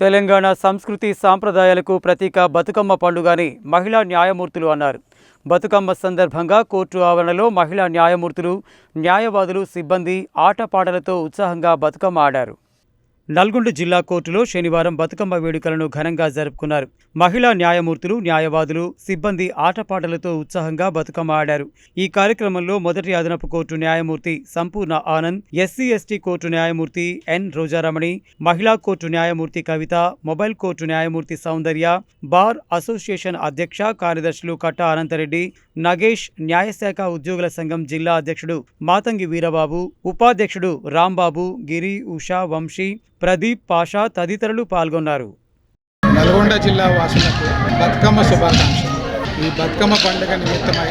తెలంగాణ సంస్కృతి సాంప్రదాయాలకు ప్రతీక బతుకమ్మ పండుగని మహిళా న్యాయమూర్తులు అన్నారు. బతుకమ్మ సందర్భంగా కోర్టు ఆవరణలో మహిళా న్యాయమూర్తులు న్యాయవాదులు సిబ్బంది ఆటపాటలతో ఉత్సాహంగా బతుకమ్మ ఆడారు. నల్గొండ జిల్లా కోర్టులో శనివారం బతుకమ్మ వేడుకలను ఘనంగా జరుపుకున్నారు. మహిళా న్యాయమూర్తులు న్యాయవాదులు సిబ్బంది ఆటపాటలతో ఉత్సాహంగా బతుకమ్మ ఆడారు. ఈ కార్యక్రమంలో మొదటి అదనపు కోర్టు న్యాయమూర్తి సంపూర్ణ ఆనంద్ ఎస్సీ ఎస్టీ కోర్టు న్యాయమూర్తి ఎన్. రోజారమణి మహిళా కోర్టు న్యాయమూర్తి కవిత మొబైల్ కోర్టు న్యాయమూర్తి సౌందర్య బార్ అసోసియేషన్ అధ్యక్ష కార్యదర్శులు కట్ట అనంతరెడ్డి నగేష్ న్యాయశాఖ ఉద్యోగుల సంఘం జిల్లా అధ్యక్షుడు మాతంగి వీరబాబు ఉపాధ్యక్షుడు రాంబాబు గిరి ఉషా వంశీ ప్రదీప్ పాషా తదితరులు పాల్గొన్నారు. నల్గొండ జిల్లా వాసులకు బతుకమ్మ శుభాకాంక్షలు. ఈ బతుకమ్మ పండుగ నిమిత్తమై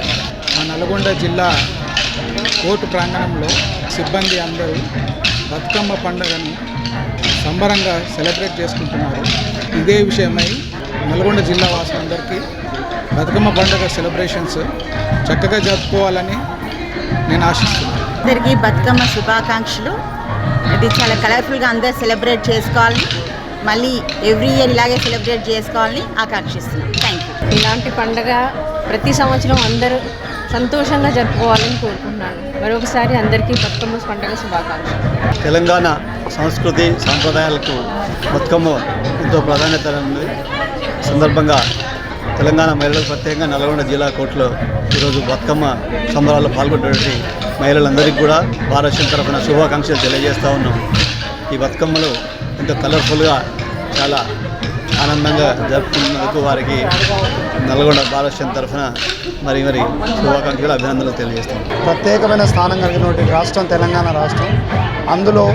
మా నల్గొండ జిల్లా కోర్టు ప్రాంగణంలో సిబ్బంది అందరూ బతుకమ్మ పండుగను సంబరంగా సెలబ్రేట్ చేసుకుంటున్నారు. ఇదే విషయమై నల్గొండ జిల్లా వాసులందరికీ బతుకమ్మ పండుగ సెలబ్రేషన్స్ చక్కగా జరుపుకోవాలని నేను ఆశిస్తున్నాను. అందరికీ బతుకమ్మ శుభాకాంక్షలు. ఇది చాలా కలర్ఫుల్గా అందరు సెలబ్రేట్ చేసుకోవాలని మళ్ళీ ఎవ్రీ ఇయర్ ఇలాగే సెలబ్రేట్ చేసుకోవాలని ఆకాంక్షిస్తున్నాను థ్యాంక్ యూ ఇలాంటి పండగ ప్రతి సంవత్సరం అందరూ సంతోషంగా జరుపుకోవాలని కోరుకుంటున్నాను. మరొకసారి అందరికీ బతుకమ్మ పండుగ శుభాకాంక్షలు. తెలంగాణ సంస్కృతి సాంప్రదాయాలకు బతుకమ్మ ఎంతో ప్రాధాన్యత ఉంది. సందర్భంగా తెలంగాణ మహిళలకు ప్రత్యేకంగా నల్గొండ జిల్లా కోర్టులో ఈరోజు బతుకమ్మ సంబరాల్లో పాల్గొన్నటువంటి మహిళలందరికీ కూడా భారతదేశం తరఫున శుభాకాంక్షలు తెలియజేస్తూ ఉన్నాం. ఈ బతుకమ్మలు ఎంతో కలర్ఫుల్గా చాలా ఆనందంగా జరుపుకున్నందుకు వారికి నల్గొండ భారతదేశం తరఫున మరి మరి శుభాకాంక్షలు అభినందనలు తెలియజేస్తాం. ప్రత్యేకమైన స్థానం కలిగినటువంటి రాష్ట్రం తెలంగాణ రాష్ట్రం. అందులో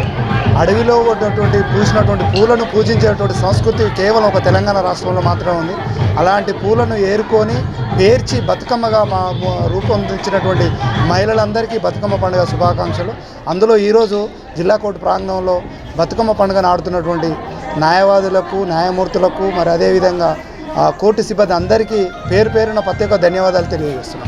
అడవిలో ఉన్నటువంటి పూసినటువంటి పూలను పూజించేటువంటి సంస్కృతి కేవలం ఒక తెలంగాణ రాష్ట్రంలో మాత్రమే ఉంది. అలాంటి పూలను ఏరుకొని పేర్చి బతుకమ్మగా మా రూపొందించినటువంటి మహిళలందరికీ బతుకమ్మ పండుగ శుభాకాంక్షలు. అందులో ఈరోజు జిల్లా కోర్టు ప్రాంగణంలో బతుకమ్మ పండుగను ఆడుతున్నటువంటి న్యాయవాదులకు న్యాయమూర్తులకు మరి అదేవిధంగా ఆ, కోర్టు సిబ్బంది అందరికీ పేరు పేరున ప్రత్యేక ధన్యవాదాలు తెలియజేస్తున్నాం.